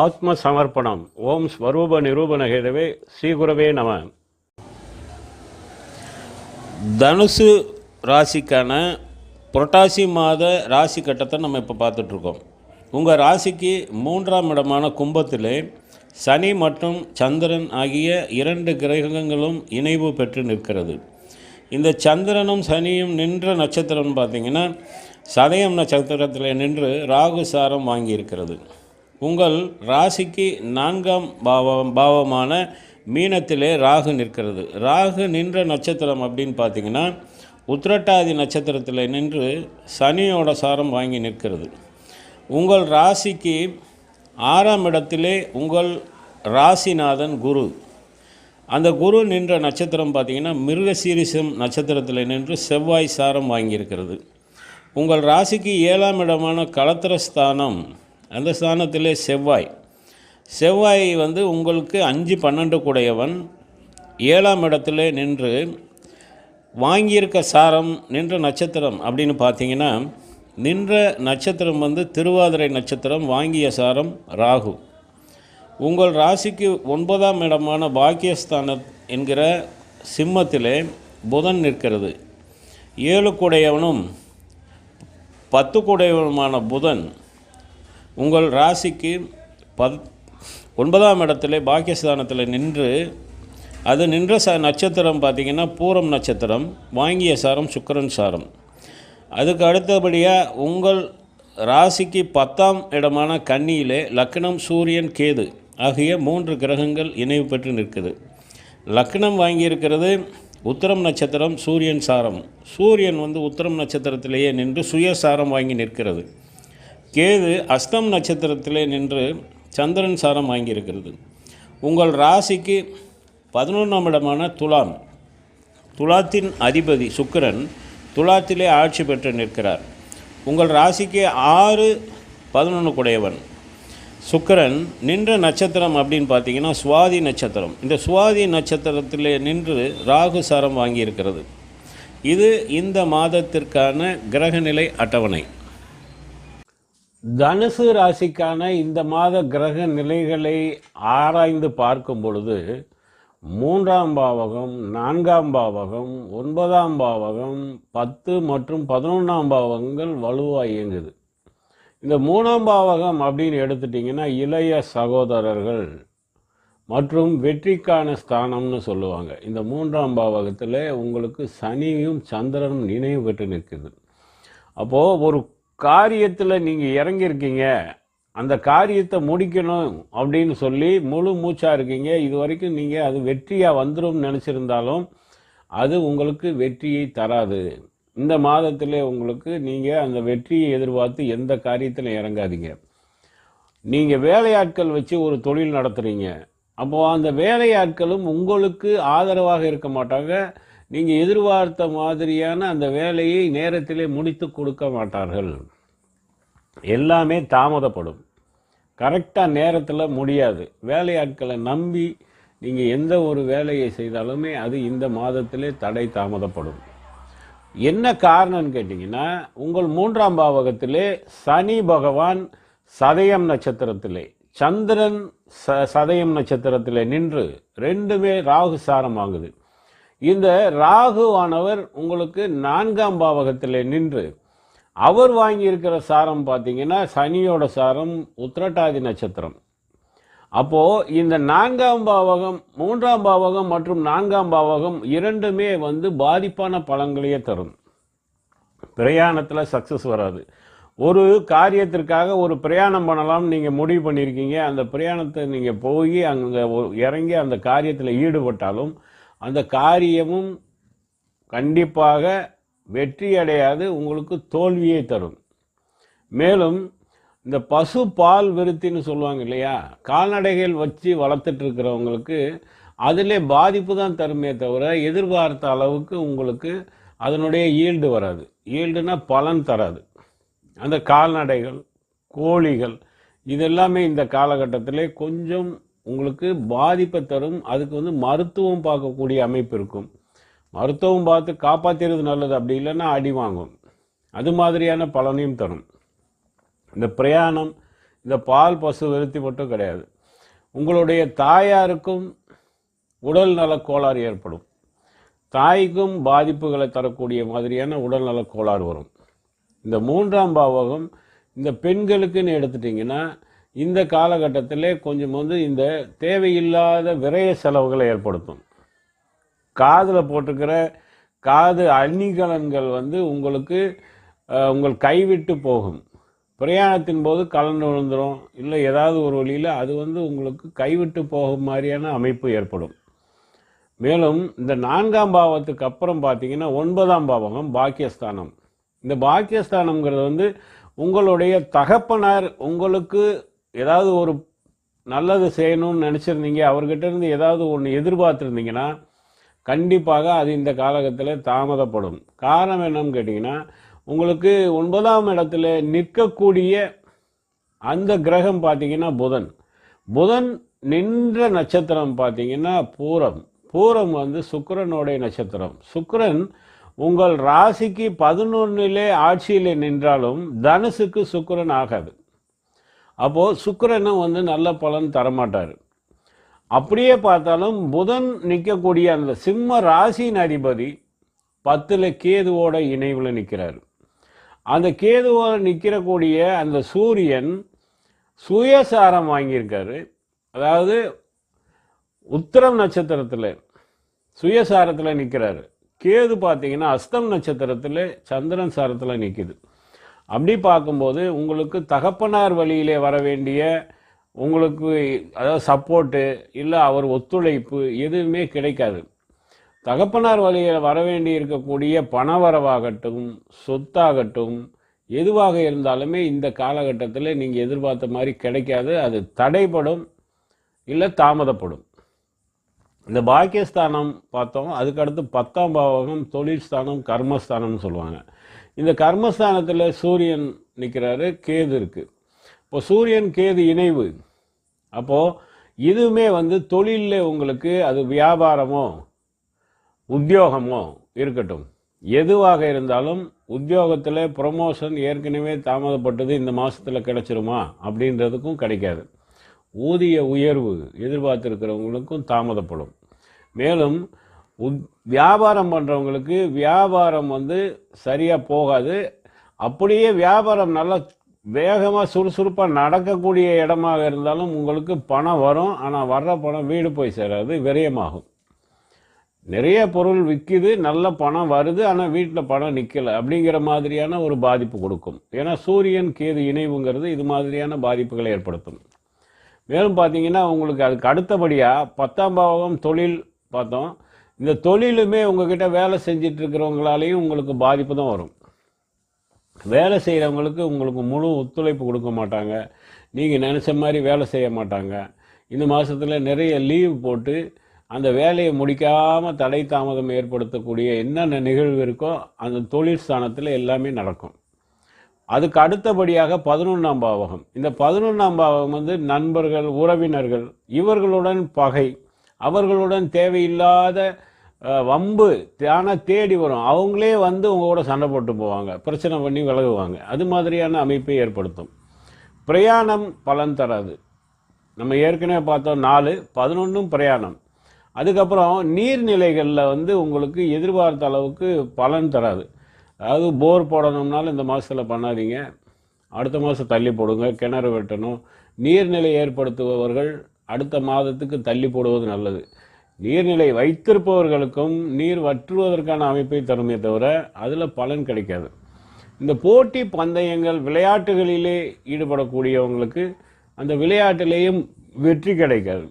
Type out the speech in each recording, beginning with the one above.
ஆத்ம சமர்ப்பணம் ஓம் ஸ்வரூப நிரூபணகேதவே ஸ்ரீகுரவே நம. தனுசு ராசிக்கான புரட்டாசி மாத ராசி கட்டத்தை நம்ம இப்போ பார்த்துட்ருக்கோம். உங்கள் ராசிக்கு மூன்றாம் இடமான கும்பத்தில் சனி மற்றும் சந்திரன் ஆகிய இரண்டு கிரகங்களும் இணைவு பெற்று நிற்கிறது. இந்த சந்திரனும் சனியும் நின்ற நட்சத்திரம்னு பார்த்தீங்கன்னா சதயம் நட்சத்திரத்தில் நின்று ராகு சாரம் வாங்கியிருக்கிறது. உங்கள் ராசிக்கு நான்காம் பாவம் பாவமான மீனத்திலே ராகு நிற்கிறது. ராகு நின்ற நட்சத்திரம் அப்படின்னு பார்த்தீங்கன்னா உத்திரட்டாதி நட்சத்திரத்தில் நின்று சனியோட சாரம் வாங்கி நிற்கிறது. உங்கள் ராசிக்கு ஆறாம் இடத்திலே உங்கள் ராசிநாதன் குரு. அந்த குரு நின்ற நட்சத்திரம் பார்த்தீங்கன்னா மிருகசீரிசம் நட்சத்திரத்தில் நின்று செவ்வாய் சாரம் வாங்கியிருக்கிறது உங்கள் ராசிக்கு ஏழாம் இடமான ஸ்தானம் அந்த ஸ்தானத்திலே செவ்வாய். செவ்வாய் வந்து உங்களுக்கு அஞ்சு பன்னெண்டு கூடையவன் ஏழாம் இடத்துல நின்று வாங்கியிருக்க சாரம் நின்ற நட்சத்திரம் அப்படின்னு பார்த்தீங்கன்னா நின்ற நட்சத்திரம் வந்து திருவாதிரை நட்சத்திரம் வாங்கிய சாரம் ராகு. உங்கள் ராசிக்கு ஒன்பதாம் இடமான பாக்கியஸ்தான என்கிற சிம்மத்திலே புதன் நிற்கிறது. ஏழு கூடையவனும் பத்து கூடையவனுமான புதன் உங்கள் ராசிக்கு பத் ஒன்பதாம் இடத்துல பாக்கியஸ்தானத்தில் நின்று அது நின்ற ச நட்சத்திரம் பார்த்திங்கன்னா பூரம் நட்சத்திரம் வாங்கிய சாரம் சுக்கிரன் சாரம். அதுக்கு அடுத்தபடியாக உங்கள் ராசிக்கு பத்தாம் இடமான கன்னியிலே லக்னம் சூரியன் கேது ஆகிய மூன்று கிரகங்கள் இணைவு பெற்று நிற்குது. லக்னம் வாங்கியிருக்கிறது உத்தரம் நட்சத்திரம் சூரியன் சாரம். சூரியன் வந்து உத்தரம் நட்சத்திரத்திலேயே நின்று சுயசாரம் வாங்கி நிற்கிறது. கேது அஸ்தம் நட்சத்திரத்திலே நின்று சந்திரன் சாரம் வாங்கியிருக்கிறது. உங்கள் ராசிக்கு பதினொன்றாம் இடமான துலாம். துலாத்தின் அதிபதி சுக்கிரன் துலாத்திலே ஆட்சி பெற்று நிற்கிறார். உங்கள் ராசிக்கு ஆறு பதினொன்று குடையவன். சுக்கிரன் நின்ற நட்சத்திரம் அப்படின்னு பார்த்தீங்கன்னா சுவாதி நட்சத்திரம். இந்த சுவாதி நட்சத்திரத்திலே நின்று ராகு சாரம் வாங்கியிருக்கிறது. இது இந்த மாதத்திற்கான கிரகநிலை அட்டவணை. தனுசு ராசிக்கான இந்த மாத கிரக நிலைகளை ஆராய்ந்து பார்க்கும் பொழுது மூன்றாம் பாவகம் நான்காம் பாவகம் ஒன்பதாம் பாவகம் பத்து மற்றும் பதினொன்றாம் பாவகங்கள் வலுவாக இயங்குது. இந்த மூணாம் பாவகம் அப்படின்னு எடுத்துட்டிங்கன்னா இளைய சகோதரர்கள் மற்றும் வெற்றிக்கான ஸ்தானம்னு சொல்லுவாங்க. இந்த மூன்றாம் பாவகத்தில் உங்களுக்கு சனியும் சந்திரனும் நினைவு பெற்று நிற்குது. அப்போது ஒரு காரியத்தில் நீங்கள் இறங்கியிருக்கீங்க அந்த காரியத்தை முடிக்கணும் அப்படின்னு சொல்லி முழு மூச்சாக இருக்கீங்க. இது வரைக்கும் நீங்கள் அது வெற்றியாக வந்துடும் நினச்சிருந்தாலும் அது உங்களுக்கு வெற்றியை தராது. இந்த மாதத்திலே உங்களுக்கு நீங்கள் அந்த வெற்றியை எதிர்பார்த்து எந்த காரியத்தில் இறங்காதீங்க. நீங்கள் வேலையாட்கள் வச்சு ஒரு தொழில் நடத்துகிறீங்க அப்போது அந்த வேலையாட்களும் உங்களுக்கு ஆதரவாக இருக்க மாட்டாங்க. நீங்கள் எதிர்பார்த்த மாதிரியான அந்த வேலையை நேரத்திலே முடித்து கொடுக்க மாட்டார்கள். எல்லாமே தாமதப்படும். கரெக்டாக நேரத்தில் முடியாது. வேலையாட்களை நம்பி நீங்கள் எந்த ஒரு வேலையை செய்தாலுமே அது இந்த மாதத்திலே தடை தாமதப்படும். என்ன காரணம்னு கேட்டிங்கன்னா உங்கள் மூன்றாம் பாவகத்திலே சனி பகவான் சதயம் நட்சத்திரத்திலே சந்திரன் ச சதயம் நட்சத்திரத்திலே நின்று ரெண்டுமே ராகு சாரம் ஆகுது இந்த ராகுவானவர் உங்களுக்கு நான்காம் பாவகத்தில் நின்று அவர் வாங்கியிருக்கிற சாரம் பார்த்தீங்கன்னா சனியோட சாரம் உத்திரட்டாதி நட்சத்திரம். அப்போது இந்த நான்காம் பாவகம் மூன்றாம் பாவகம் மற்றும் நான்காம் பாவகம் இரண்டுமே வந்து பாதிப்பான பலன்களையே தரும். பிரயாணத்தில் சக்ஸஸ் வராது. ஒரு காரியத்திற்காக ஒரு பிரயாணம் பண்ணலாம் நீங்கள் முடிவு பண்ணியிருக்கீங்க. அந்த பிரயாணத்தை நீங்கள் போய் அங்கே இறங்கி அந்த காரியத்தில் ஈடுபட்டாலும் அந்த காரியமும் கண்டிப்பாக வெற்றி அடையாது உங்களுக்கு தோல்வியை தரும். மேலும் இந்த பசு பால் விருத்தின்னு சொல்லுவாங்க இல்லையா? கால்நடைகள் வச்சு வளர்த்துட்ருக்கிறவங்களுக்கு அதில் அதிலே பாதிப்பு தான் தருமே தவிர எதிர்பார்த்த அளவுக்கு உங்களுக்கு அதனுடைய ஈல்டு வராது. ஈல்டுனா பலன் தராது. அந்த கால்நடைகள் கோழிகள் இதெல்லாமே இந்த காலகட்டத்திலே கொஞ்சம் உங்களுக்கு பாதிப்பை தரும். அதுக்கு வந்து மருத்துவம் பார்க்கக்கூடிய அமைப்பு இருக்கும். மருத்துவம் பார்த்து காப்பாற்றுறது நல்லது. அப்படி இல்லைன்னா அடி வாங்கும். அது மாதிரியான பலனையும் தரும். இந்த பிரயாணம் இந்த பால் பசு விருத்தி மட்டும் கிடையாது. உங்களுடைய தாயாருக்கும் உடல் நலக் கோளாறு ஏற்படும். தாய்க்கும் பாதிப்புகளை தரக்கூடிய மாதிரியான உடல்நல கோளாறு வரும். இந்த மூன்றாம் பாவகம் இந்த பெண்களுக்குன்னு எடுத்துட்டிங்கன்னா இந்த காலகட்டத்தில் கொஞ்சம் வந்து இந்த தேவையில்லாத விரய செலவுகளை ஏற்படுத்தும். காதில் போட்டுக்கிற காது அணிகலன்கள் வந்து உங்களுக்கு உங்கள் கைவிட்டு போகும். பிரயாணத்தின் போது கலந்து விழுந்துரும். இல்லை ஏதாவது ஒரு வழியில் அது வந்து உங்களுக்கு கைவிட்டு போகும் மாதிரியான அமைப்பு ஏற்படும். மேலும் இந்த நான்காம் பாவத்துக்கு அப்புறம் பார்த்தீங்கன்னா ஒன்பதாம் பாவகம் பாக்கியஸ்தானம். இந்த பாக்கியஸ்தானம்ங்கிறது வந்து உங்களுடைய தகப்பனார் உங்களுக்கு ஏதாவது ஒரு நல்லது செய்யணும்னு நினச்சிருந்தீங்க அவர்கிட்ட இருந்து ஏதாவது ஒன்று எதிர்பார்த்துருந்தீங்கன்னா கண்டிப்பாக அது இந்த காலகட்டத்தில் தாமதப்படும். காரணம் என்னன்னு கேட்டிங்கன்னா உங்களுக்கு ஒன்பதாம் இடத்துல நிற்கக்கூடிய அந்த கிரகம் பார்த்தீங்கன்னா புதன். புதன் நின்ற நட்சத்திரம் பார்த்தீங்கன்னா பூரம். பூரம் வந்து சுக்கரனுடைய நட்சத்திரம். சுக்கரன் உங்கள் ராசிக்கு பதினொன்னிலே ஆட்சியிலே நின்றாலும் தனுசுக்கு சுக்கரன் ஆகாது. அப்போது சுக்கிரனும் வந்து நல்ல பலன் தரமாட்டார். அப்படியே பார்த்தாலும் புதன் நிற்கக்கூடிய அந்த சிம்ம ராசியின் அதிபதி பத்தில் கேதுவோட இணைவில் நிற்கிறார் அந்த கேதுவோட நிற்கிறக்கூடிய அந்த சூரியன் சுயசாரம் வாங்கியிருக்காரு. அதாவது உத்திரம் நட்சத்திரத்தில் சுயசாரத்தில் நிற்கிறாரு கேது பார்த்தீங்கன்னா அஸ்தம் நட்சத்திரத்தில் சந்திரன் சாரத்தில் நிற்கிது அப்படி பார்க்கும்போது உங்களுக்கு தகப்பனார் வழியிலே வர வேண்டிய உங்களுக்கு அதாவது சப்போர்ட்டு இல்லை அவர் ஒத்துழைப்பு எதுவுமே கிடைக்காது. தகப்பனார் வழியில் வர வேண்டி இருக்கக்கூடிய பணவரவாகட்டும் சொத்தாகட்டும் எதுவாக இருந்தாலுமே இந்த காலகட்டத்தில் நீங்கள் எதிர்பார்த்த மாதிரி கிடைக்காது. அது தடைப்படும் இல்லை தாமதப்படும். இந்த பாக்கியஸ்தானம் பார்த்தோம் அதுக்கடுத்து பத்தாம் பாவகம் தொழில் ஸ்தானம் கர்மஸ்தானம்னு சொல்லுவாங்க. இந்த கர்மஸ்தானத்தில் சூரியன் நிற்கிறாரு கேது இருக்குது இப்போ சூரியன் கேது இணைவு. அப்போது இதுவுமே வந்து தொழிலில் உங்களுக்கு அது வியாபாரமோ உத்தியோகமோ இருக்கட்டும். எதுவாக இருந்தாலும் உத்தியோகத்தில் ப்ரொமோஷன் ஏற்கனவே தாமதப்பட்டது இந்த மாதத்தில் கிடச்சிருமா அப்படின்றதுக்கும் கிடைக்காது. ஊதிய உயர்வு எதிர்பார்த்துருக்கிறவங்களுக்கும் தாமதப்படும். மேலும் வியாபாரம் பண்ணுறவங்களுக்கு வியாபாரம் வந்து சரியாக போகாது. அப்படியே வியாபாரம் நல்லா வேகமாக சுறுசுறுப்பாக நடக்கக்கூடிய இடமாக இருந்தாலும் உங்களுக்கு பணம் வரும். ஆனால் வர்ற பணம் வீடு போய் சேராது விரயமாகும். நிறைய பொருள் விற்கிது நல்ல பணம் வருது ஆனால் வீட்டில் பணம் நிற்கலை அப்படிங்கிற மாதிரியான ஒரு பாதிப்பு கொடுக்கும். ஏன்னா சூரியன் கேது இணைவுங்கிறது இது மாதிரியான பாதிப்புகளை ஏற்படுத்தும். மேலும் பார்த்தீங்கன்னா உங்களுக்கு அதுக்கு அடுத்தபடியாக பத்தாம் பாவகம் தொழில் பார்த்தோம். இந்த தொழிலுமே உங்ககிட்ட வேலை செஞ்சிட்டு இருக்கிறவங்களாலேயும் உங்களுக்கு பாதிப்பு தான் வரும். வேலை செய்கிறவங்களுக்கு உங்களுக்கு முழு ஒத்துழைப்பு கொடுக்க மாட்டாங்க. நீங்கள் நினச்ச மாதிரி வேலை செய்ய மாட்டாங்க. இந்த மாதத்தில் நிறைய லீவ் போட்டு அந்த வேலையை முடிக்காமல் தடை தாமதம் ஏற்படுத்தக்கூடிய என்னென்ன நிகழ்வு இருக்கோ அந்த தொழில் ஸ்தானத்தில் எல்லாமே நடக்கும். அதுக்கு அடுத்தபடியாக பதினொன்றாம் பாவகம். இந்த பதினொன்றாம் பாவகம் வந்து நண்பர்கள் உறவினர்கள் இவர்களுடன் பகை அவர்களுடன் தேவையில்லாத வம்பு தானே தேடி வரும். அவங்களே வந்து உங்கள் கூட சண்டை போட்டு போவாங்க. பிரச்சனை பண்ணி விலகுவாங்க. அது மாதிரியான அமைப்பை ஏற்படுத்தும். பிரயாணம் பலன் தராது. நம்ம ஏற்கனவே பார்த்தோம் நாலு பதினொன்றும் பிரயாணம். அதுக்கப்புறம் நீர்நிலைகளில் வந்து உங்களுக்கு எதிர்பார்த்த அளவுக்கு பலன் தராது. அதாவது போர் போடணும்னாலும் இந்த மாதத்தில் பண்ணாதீங்க. அடுத்த மாதம் தள்ளி போடுங்க கிணறு வெட்டணும். நீர்நிலை ஏற்படுத்துபவர்கள் அடுத்த மாதத்துக்கு தள்ளி போடுவது நல்லது. நீர்நிலை வைத்திருப்பவர்களுக்கும் நீர் வற்றுவதற்கான அமைப்பை தருமே தவிர அதில் பலன் கிடைக்காது. இந்த போட்டி பந்தயங்கள் விளையாட்டுகளிலே ஈடுபடக்கூடியவங்களுக்கு அந்த விளையாட்டிலேயும் வெற்றி கிடைக்காது.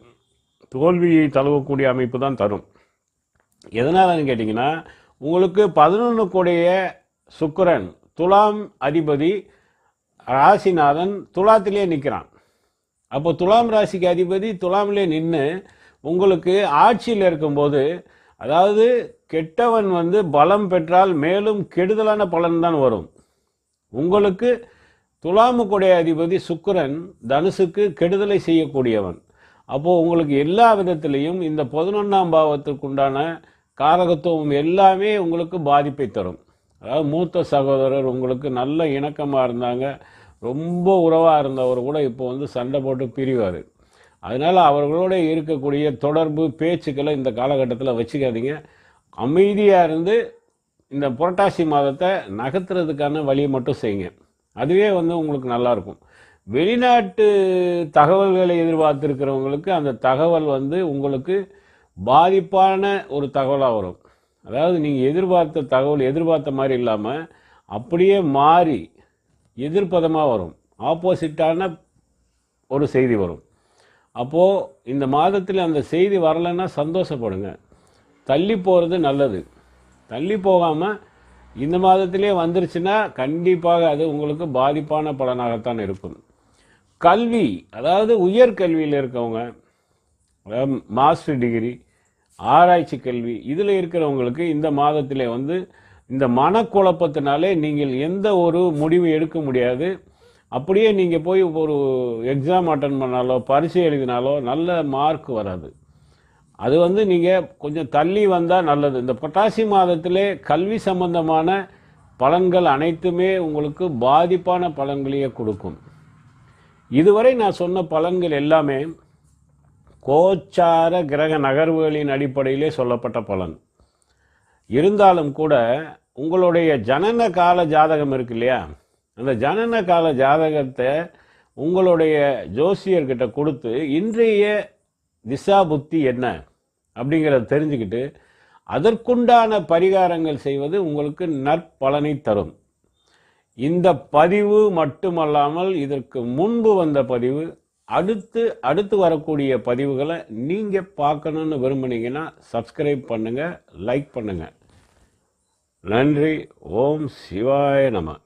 தோல்வியை தழுவக்கூடிய அமைப்பு தான் தரும். எதனாலன்னு கேட்டிங்கன்னா உங்களுக்கு பதினொன்று கூடைய சுக்கரன் துலாம் அதிபதி ராசிநாதன் துலாத்திலே நிற்கிறான் அப்போ துலாம் ராசிக்கு அதிபதி துலாமிலே நின்று உங்களுக்கு ஆட்சியில் இருக்கும்போது அதாவது கெட்டவன் வந்து பலம் பெற்றால் மேலும் கெடுதலான பலன் தான் வரும். உங்களுக்கு துலாமுக்குடைய அதிபதி சுக்கரன் தனுசுக்கு கெடுதலை செய்யக்கூடியவன். அப்போது உங்களுக்கு எல்லா விதத்திலையும் இந்த பதினொன்றாம் பாவத்திற்குண்டான காரகத்துவம் எல்லாமே உங்களுக்கு பாதிப்பை தரும். அதாவது மூத்த சகோதரர் உங்களுக்கு நல்ல இணக்கமாக இருந்தாங்க ரொம்ப உறவாக இருந்தவர் கூட இப்போ வந்து சண்டை போட்டு பிரிவார். அதனால் அவர்களோட இருக்கக்கூடிய தொடர்பு பேச்சுக்களை இந்த காலகட்டத்தில் வச்சுக்காதீங்க. அமைதியாக இருந்து இந்த புரட்டாசி மாதத்தை நகர்த்துறதுக்கான வழியை மட்டும் செய்யுங்க. அதுவே வந்து உங்களுக்கு நல்லாயிருக்கும் வெளிநாட்டு தகவல்களை எதிர்பார்த்துருக்கிறவங்களுக்கு அந்த தகவல் வந்து உங்களுக்கு பாதிப்பான ஒரு தகவலாக வரும். அதாவது நீங்கள் எதிர்பார்த்த தகவல் எதிர்பார்த்த மாதிரி இல்லாமல் அப்படியே மாறி எதிர்ப்பதமாக வரும். ஆப்போசிட்டான ஒரு செய்தி வரும். அப்போது இந்த மாதத்தில் அந்த செய்தி வரலைன்னா சந்தோஷப்படுங்க. தள்ளி போகிறது நல்லது. தள்ளி போகாமல் இந்த மாதத்திலே வந்துருச்சுன்னா கண்டிப்பாக அது உங்களுக்கு பாதிப்பான பலனாகத்தான் இருக்கும். கல்வி அதாவது உயர்கல்வியில் இருக்கவங்க அதாவது மாஸ்டர் டிகிரி ஆராய்ச்சி கல்வி இதில் இருக்கிறவங்களுக்கு இந்த மாதத்திலே வந்து இந்த மனக்குழப்பத்தினாலே நீங்கள் எந்த ஒரு முடிவு எடுக்க முடியாது. அப்படியே நீங்கள் போய் ஒரு எக்ஸாம் அட்டன் பண்ணாலோ பரிசு எழுதினாலோ நல்ல மார்க் வராது. அது வந்து நீங்கள் கொஞ்சம் தள்ளி வந்தால் நல்லது. இந்த பொட்டாசி மாதத்திலே கல்வி சம்பந்தமான பலன்கள் அனைத்துமே உங்களுக்கு பாதிப்பான பலன்களையே கொடுக்கும். இதுவரை நான் சொன்ன பலன்கள் எல்லாமே கோச்சார கிரக நகர்வுகளின் அடிப்படையிலே சொல்லப்பட்ட பலன். இருந்தாலும் கூட உங்களுடைய ஜனன கால ஜாதகம் இருக்கு இல்லையா? அந்த ஜனன கால ஜாதகத்தை உங்களுடைய ஜோசியர்கிட்ட கொடுத்து இன்றைய திசா புத்தி என்ன அப்படிங்கிறத தெரிஞ்சுக்கிட்டு அதற்குண்டான பரிகாரங்கள் செய்வது உங்களுக்கு நற்பலனை தரும். இந்த பதிவு மட்டுமல்லாமல் இதற்கு முன்பு வந்த பதிவு அடுத்து அடுத்து வரக்கூடிய பதிவுகளை நீங்கள் பார்க்கணுன்னு விரும்புனீங்கன்னா சப்ஸ்கிரைப் பண்ணுங்கள் லைக் பண்ணுங்கள் நன்றி. ஓம் சிவாய நம.